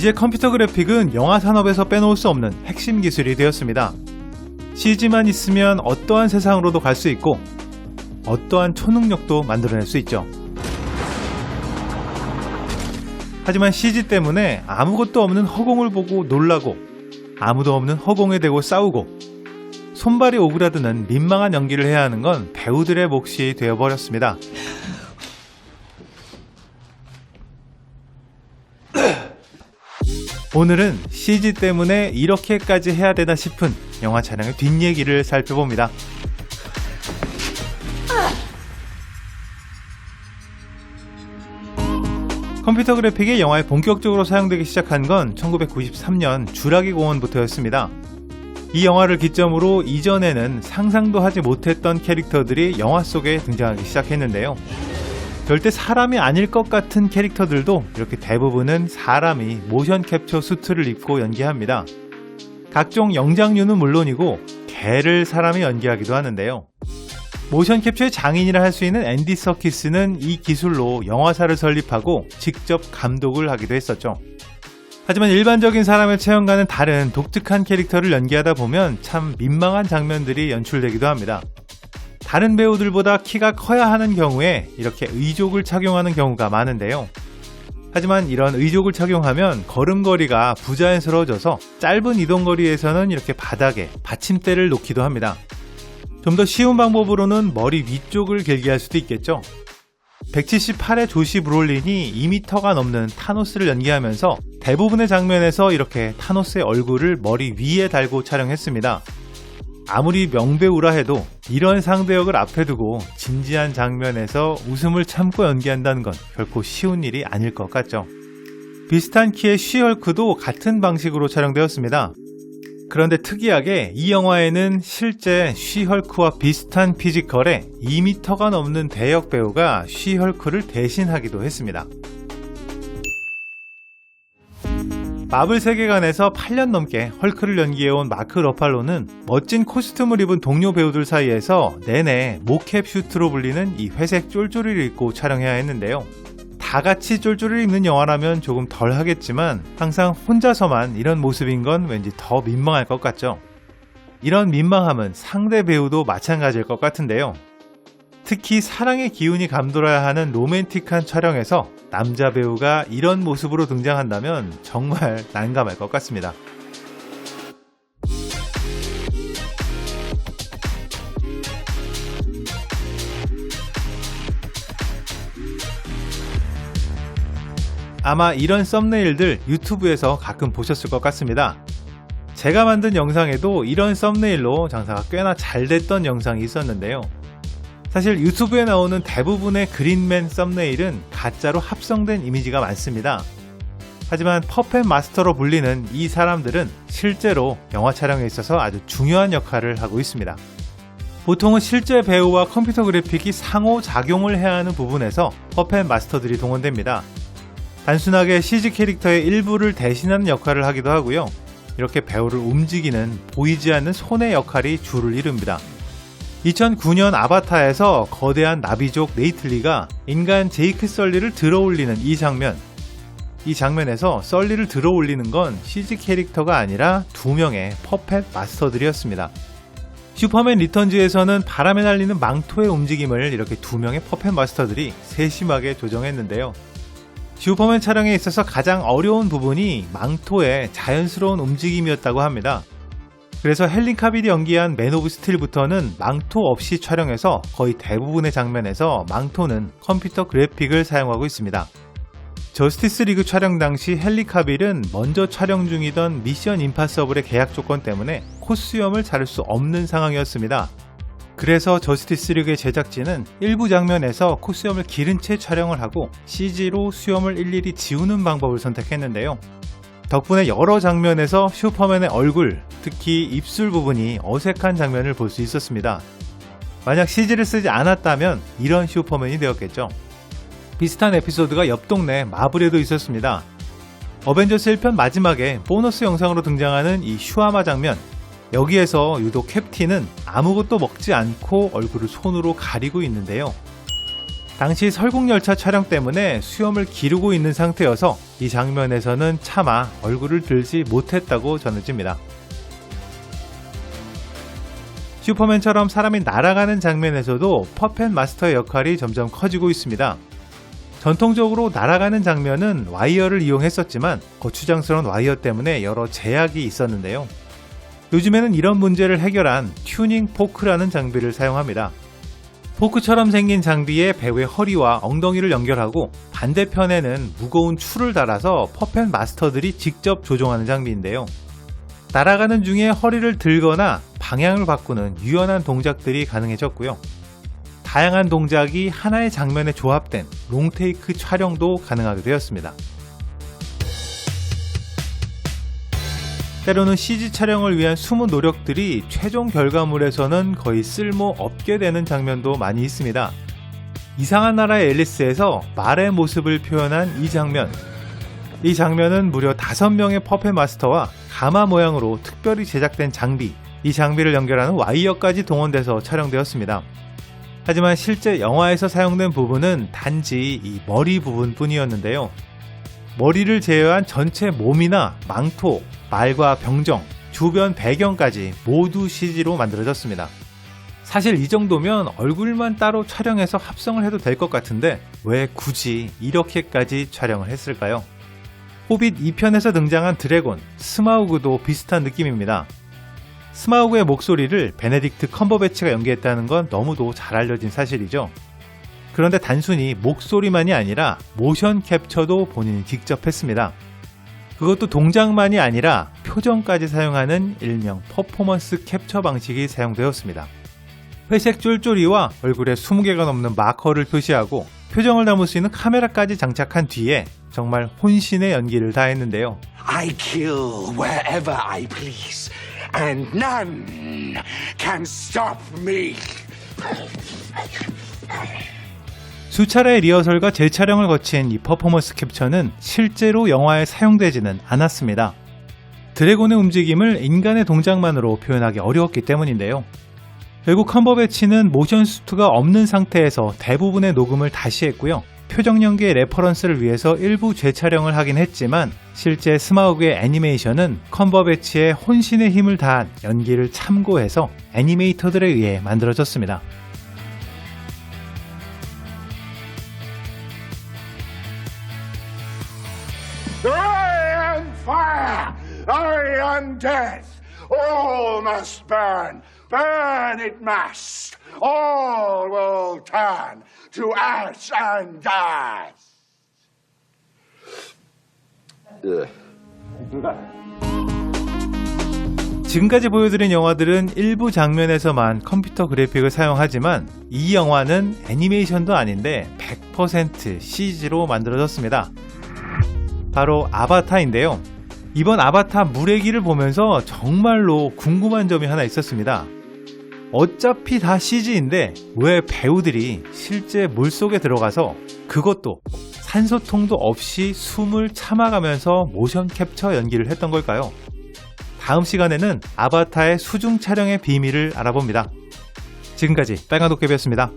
이제 컴퓨터 그래픽은 영화 산업에서 빼놓을 수 없는 핵심 기술이 되었습니다. CG만 있으면 어떠한 세상으로도 갈 수 있고 어떠한 초능력도 만들어낼 수 있죠. 하지만 CG 때문에 아무것도 없는 허공을 보고 놀라고 아무도 없는 허공에 대고 싸우고 손발이 오그라드는 민망한 연기를 해야 하는 건 배우들의 몫이 되어버렸습니다. 오늘은 CG 때문에 이렇게까지 해야 되나 싶은 영화 촬영의 뒷얘기를 살펴봅니다. 컴퓨터 그래픽이 영화에 본격적으로 사용되기 시작한 건 1993년 주라기 공원부터였습니다. 이 영화를 기점으로 이전에는 상상도 하지 못했던 캐릭터들이 영화 속에 등장하기 시작했는데요. 절대 사람이 아닐 것 같은 캐릭터들도 이렇게 대부분은 사람이 모션 캡처 수트를 입고 연기합니다. 각종 영장류는 물론이고 개를 사람이 연기하기도 하는데요. 모션 캡처의 장인이라 할 수 있는 앤디 서키스는 이 기술로 영화사를 설립하고 직접 감독을 하기도 했었죠. 하지만 일반적인 사람의 체형과는 다른 독특한 캐릭터를 연기하다 보면 참 민망한 장면들이 연출되기도 합니다. 다른 배우들보다 키가 커야 하는 경우에 이렇게 의족을 착용하는 경우가 많은데요. 하지만 이런 의족을 착용하면 걸음걸이가 부자연스러워져서 짧은 이동거리에서는 이렇게 바닥에 받침대를 놓기도 합니다. 좀 더 쉬운 방법으로는 머리 위쪽을 길게 할 수도 있겠죠. 178의 조시 브롤린이 2m가 넘는 타노스를 연기하면서 대부분의 장면에서 이렇게 타노스의 얼굴을 머리 위에 달고 촬영했습니다. 아무리 명배우라 해도 이런 상대 역을 앞에 두고 진지한 장면에서 웃음을 참고 연기한다는 건 결코 쉬운 일이 아닐 것 같죠. 비슷한 키의 쉬헐크도 같은 방식으로 촬영되었습니다. 그런데 특이하게 이 영화에는 실제 쉬헐크와 비슷한 피지컬에 2m가 넘는 대역 배우가 쉬헐크를 대신하기도 했습니다. 마블 세계관에서 8년 넘게 헐크를 연기해온 마크 러팔로는 멋진 코스튬을 입은 동료 배우들 사이에서 내내 모캡 슈트로 불리는 이 회색 쫄쫄이를 입고 촬영해야 했는데요. 다 같이 쫄쫄이를 입는 영화라면 조금 덜 하겠지만 항상 혼자서만 이런 모습인 건 왠지 더 민망할 것 같죠. 이런 민망함은 상대 배우도 마찬가지일 것 같은데요. 특히 사랑의 기운이 감돌아야 하는 로맨틱한 촬영에서 남자 배우가 이런 모습으로 등장한다면 정말 난감할 것 같습니다. 아마 이런 썸네일들 유튜브에서 가끔 보셨을 것 같습니다. 제가 만든 영상에도 이런 썸네일로 장사가 꽤나 잘 됐던 영상이 있었는데요. 사실 유튜브에 나오는 대부분의 그린맨 썸네일은 가짜로 합성된 이미지가 많습니다. 하지만 퍼펫 마스터로 불리는 이 사람들은 실제로 영화 촬영에 있어서 아주 중요한 역할을 하고 있습니다. 보통은 실제 배우와 컴퓨터 그래픽이 상호 작용을 해야 하는 부분에서 퍼펫 마스터들이 동원됩니다. 단순하게 CG 캐릭터의 일부를 대신하는 역할을 하기도 하고요. 이렇게 배우를 움직이는 보이지 않는 손의 역할이 주를 이룹니다. 2009년 아바타에서 거대한 나비족 네이틀리가 인간 제이크 썰리를 들어올리는 이 장면. 이 장면에서 썰리를 들어올리는 건 CG 캐릭터가 아니라 두 명의 퍼펫 마스터들이었습니다. 슈퍼맨 리턴즈에서는 바람에 날리는 망토의 움직임을 이렇게 두 명의 퍼펫 마스터들이 세심하게 조정했는데요. 슈퍼맨 촬영에 있어서 가장 어려운 부분이 망토의 자연스러운 움직임이었다고 합니다. 그래서 헬린 카빌이 연기한 맨 오브 스틸부터는 망토 없이 촬영해서 거의 대부분의 장면에서 망토는 컴퓨터 그래픽을 사용하고 있습니다. 저스티스 리그 촬영 당시 헨리 카빌은 먼저 촬영 중이던 미션 임파서블의 계약 조건 때문에 코수염을 자를 수 없는 상황이었습니다. 그래서 저스티스 리그의 제작진은 일부 장면에서 코수염을 기른 채 촬영을 하고 CG로 수염을 일일이 지우는 방법을 선택했는데요. 덕분에 여러 장면에서 슈퍼맨의 얼굴, 특히 입술 부분이 어색한 장면을 볼 수 있었습니다. 만약 CG를 쓰지 않았다면 이런 슈퍼맨이 되었겠죠. 비슷한 에피소드가 옆 동네 마블에도 있었습니다. 어벤져스 1편 마지막에 보너스 영상으로 등장하는 이 슈아마 장면. 여기에서 유독 캡틴은 아무것도 먹지 않고 얼굴을 손으로 가리고 있는데요. 당시 설국열차 촬영 때문에 수염을 기르고 있는 상태여서 이 장면에서는 차마 얼굴을 들지 못했다고 전해집니다. 슈퍼맨처럼 사람이 날아가는 장면에서도 퍼펫 마스터의 역할이 점점 커지고 있습니다. 전통적으로 날아가는 장면은 와이어를 이용했었지만 거추장스러운 와이어 때문에 여러 제약이 있었는데요. 요즘에는 이런 문제를 해결한 튜닝 포크라는 장비를 사용합니다. 포크처럼 생긴 장비에 배우의 허리와 엉덩이를 연결하고 반대편에는 무거운 줄을 달아서 퍼펫 마스터들이 직접 조종하는 장비인데요. 날아가는 중에 허리를 들거나 방향을 바꾸는 유연한 동작들이 가능해졌고요. 다양한 동작이 하나의 장면에 조합된 롱테이크 촬영도 가능하게 되었습니다. 때로는 CG 촬영을 위한 숨은 노력들이 최종 결과물에서는 거의 쓸모 없게 되는 장면도 많이 있습니다. 이상한 나라의 앨리스에서 말의 모습을 표현한 이 장면. 이 장면은 무려 5명의 퍼펫 마스터와 가마 모양으로 특별히 제작된 장비, 이 장비를 연결하는 와이어까지 동원돼서 촬영되었습니다. 하지만 실제 영화에서 사용된 부분은 단지 이 머리 부분 뿐이었는데요. 머리를 제외한 전체 몸이나 망토, 말과 병정, 주변 배경까지 모두 CG로 만들어졌습니다. 사실 이 정도면 얼굴만 따로 촬영해서 합성을 해도 될 것 같은데 왜 굳이 이렇게까지 촬영을 했을까요? 호빗 2편에서 등장한 드래곤, 스마우그도 비슷한 느낌입니다. 스마우그의 목소리를 베네딕트 컴버배치가 연기했다는 건 너무도 잘 알려진 사실이죠. 그런데 단순히 목소리만이 아니라 모션 캡처도 본인이 직접 했습니다. 그것도 동작만이 아니라 표정까지 사용하는 일명 퍼포먼스 캡처 방식이 사용되었습니다. 회색 쫄쫄이와 얼굴에 20개가 넘는 마커를 표시하고 표정을 담을 수 있는 카메라까지 장착한 뒤에 정말 혼신의 연기를 다했는데요. I kill wherever I please, and none can stop me. 수차례의 리허설과 재촬영을 거친 이 퍼포먼스 캡처는 실제로 영화에 사용되지는 않았습니다. 드래곤의 움직임을 인간의 동작만으로 표현하기 어려웠기 때문인데요. 결국 컴버배치는 모션 수트가 없는 상태에서 대부분의 녹음을 다시 했고요. 표정 연기의 레퍼런스를 위해서 일부 재촬영을 하긴 했지만 실제 스마우그의 애니메이션은 컴버배치의 혼신의 힘을 다한 연기를 참고해서 애니메이터들에 의해 만들어졌습니다. I am fire. I am death. All must burn. Burn it must. All will turn to ash and dust. 지금까지 보여드린 영화들은 일부 장면에서만 컴퓨터 그래픽을 사용하지만 이 영화는 애니메이션도 아닌데 100% CG로 만들어졌습니다. 바로 아바타인데요. 이번 아바타 물의 길을 보면서 정말로 궁금한 점이 하나 있었습니다. 어차피 다 CG인데 왜 배우들이 실제 물 속에 들어가서 그것도 산소통도 없이 숨을 참아가면서 모션 캡처 연기를 했던 걸까요? 다음 시간에는 아바타의 수중 촬영의 비밀을 알아봅니다. 지금까지 빨간 도깨비였습니다.